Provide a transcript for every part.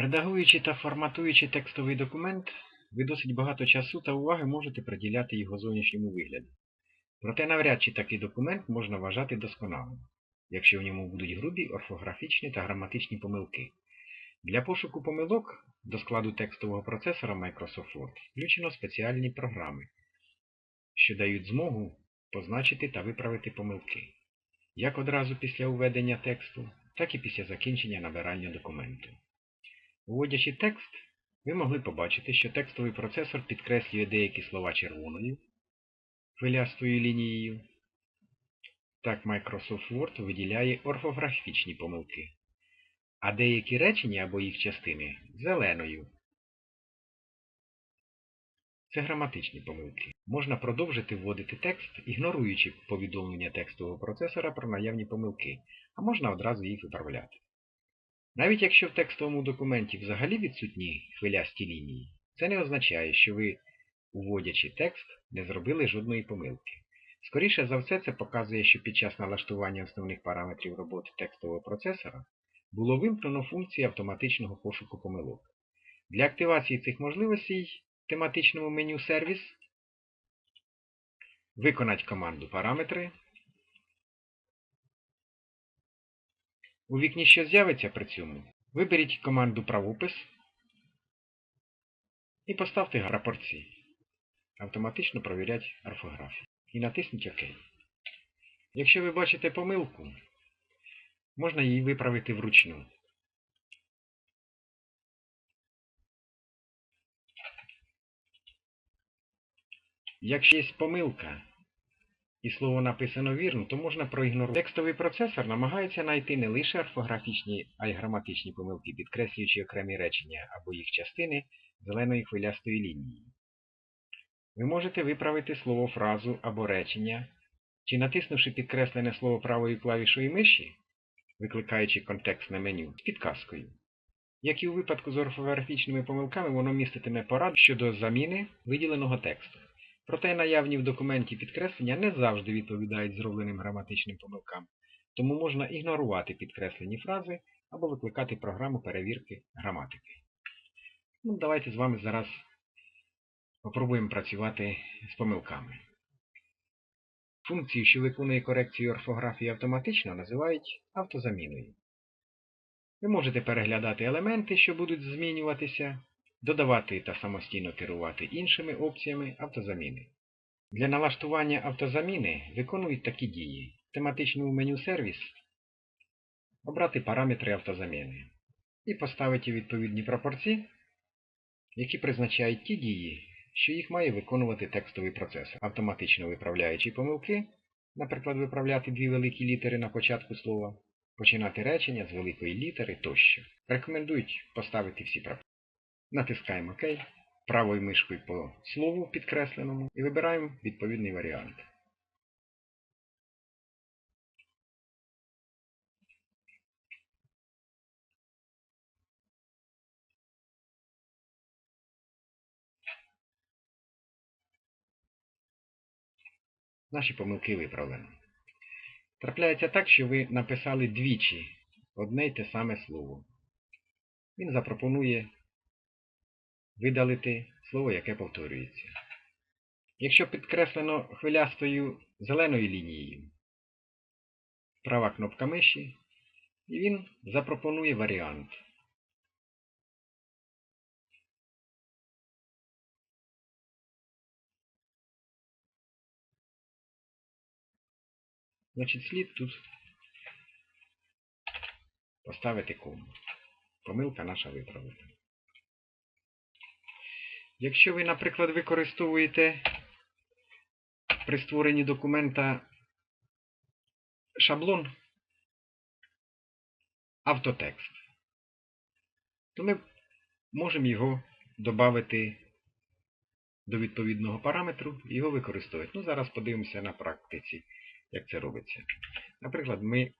Редагуючи та форматуючи текстовий документ, ви досить багато часу та уваги можете приділяти його зовнішньому вигляду. Проте навряд чи такий документ можна вважати досконалим, якщо в ньому будуть грубі орфографічні та граматичні помилки. Для пошуку помилок до складу текстового процесора Microsoft Word включено спеціальні програми, що дають змогу позначити та виправити помилки, як одразу після введення тексту, так і після закінчення набирання документу. Вводячи текст, ви могли побачити, що текстовий процесор підкреслює деякі слова червоною, хвилястою лінією. Так Microsoft Word виділяє орфографічні помилки, а деякі речення або їх частини зеленою. Це граматичні помилки. Можна продовжити вводити текст, ігноруючи повідомлення текстового процесора про наявні помилки, а можна одразу їх виправляти. Навіть якщо в текстовому документі взагалі відсутні хвилясті лінії, це не означає, що ви, уводячи текст, не зробили жодної помилки. Скоріше за все, це показує, що під час налаштування основних параметрів роботи текстового процесора було вимкнено функції автоматичного пошуку помилок. Для активації цих можливостей в тематичному меню Сервіс виконати команду Параметри. У вікні, що з'явиться при цьому, виберіть команду Правопис і поставте рапорці. Автоматично провірять орфографію. І натисніть ОК. Якщо ви бачите помилку, можна її виправити вручну. Якщо є помилка і слово написано вірно, то можна проігнорувати. Текстовий процесор намагається знайти не лише орфографічні, а й граматичні помилки, підкреслюючи окремі речення або їх частини зеленої хвилястої лінії. Ви можете виправити слово, фразу або речення, чи натиснувши підкреслене слово правою клавішою миші, викликаючи контекстне меню з підказкою. Як і у випадку з орфографічними помилками, воно міститиме пораду щодо заміни виділеного тексту. Проте наявні в документі підкреслення не завжди відповідають зробленим граматичним помилкам, тому можна ігнорувати підкреслені фрази або викликати програму перевірки граматики. Ну, Давайте з вами зараз попробуємо працювати з помилками. Функцію, що виконує корекцію орфографії автоматично, називають автозаміною. Ви можете переглядати елементи, що будуть змінюватися, додавати та самостійно керувати іншими опціями автозаміни. Для налаштування автозаміни виконують такі дії. В тематичному меню Сервіс обрати параметри автозаміни і поставити відповідні пропорції, які призначають ті дії, що їх має виконувати текстовий процесор, автоматично виправляючи помилки, наприклад, виправляти дві великі літери на початку слова, починати речення з великої літери тощо. Рекомендують поставити всі пропорції. Натискаємо ОК правою мишкою по слову підкресленому і вибираємо відповідний варіант. Наші помилки виправлено. Трапляється так, що ви написали двічі одне й те саме слово. Він запропонує видалити слово, яке повторюється. Якщо підкреслено хвилястою зеленою лінією, права кнопка миші, і він запропонує варіант. Значить, слід тут поставити кому. Помилка наша виправлена. Якщо ви, наприклад, використовуєте при створенні документа шаблон автотекст, то ми можемо його додати до відповідного параметру і його використовувати. Ну, зараз подивимося на практиці, як це робиться. Наприклад, ми,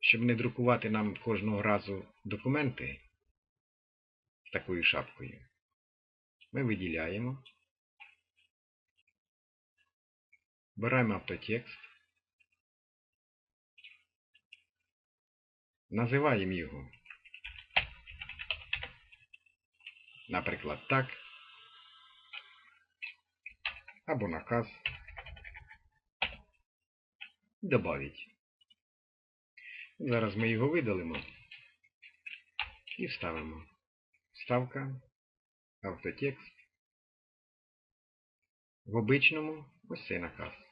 щоб не друкувати нам кожного разу документи з такою шапкою, ми виділяємо, беремо автотекст, називаємо його Наприклад, так. Або наказ. Добавить. Зараз ми його видалимо і вставимо. Вставка, автотекст. В обичному ось цей наказ.